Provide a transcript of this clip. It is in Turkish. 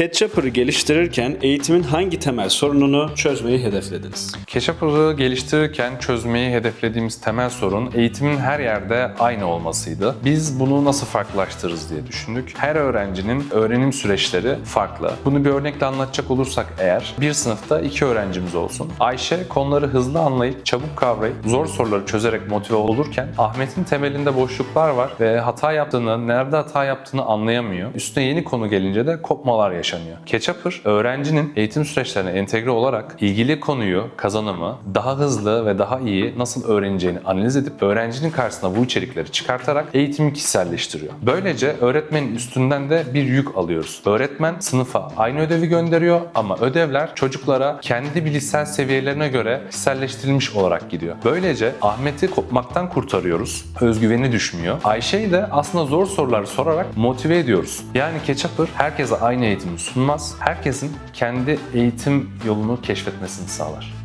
Ketchupper'ı geliştirirken eğitimin hangi temel sorununu çözmeyi hedeflediniz? Keşapır'ı geliştirirken çözmeyi hedeflediğimiz temel sorun eğitimin her yerde aynı olmasıydı. Biz bunu nasıl farklılaştırırız diye düşündük. Her öğrencinin öğrenim süreçleri farklı. Bunu bir örnekle anlatacak olursak eğer bir sınıfta iki öğrencimiz olsun. Ayşe konuları hızlı anlayıp çabuk kavrayıp zor soruları çözerek motive olurken Ahmet'in temelinde boşluklar var ve hata yaptığını, nerede hata yaptığını anlayamıyor. Üstüne yeni konu gelince de kopmalar yaşanıyor. Ketchupper öğrencinin eğitim süreçlerine entegre olarak ilgili konuyu, kazanımı daha hızlı ve daha iyi nasıl öğreneceğini analiz edip öğrencinin karşısına bu içerikleri çıkartarak eğitimi kişiselleştiriyor. Böylece öğretmenin üstünden de bir yük alıyoruz. Öğretmen sınıfa aynı ödevi gönderiyor ama ödevler çocuklara kendi bilişsel seviyelerine göre kişiselleştirilmiş olarak gidiyor. Böylece Ahmet'i kopmaktan kurtarıyoruz. Özgüveni düşmüyor. Ayşe'yi de aslında zor sorular sorarak motive ediyoruz. Yani Ketchupper herkese aynı eğitimi sunmaz. Herkesin kendi eğitim yolunu keşfetmesini sağlar.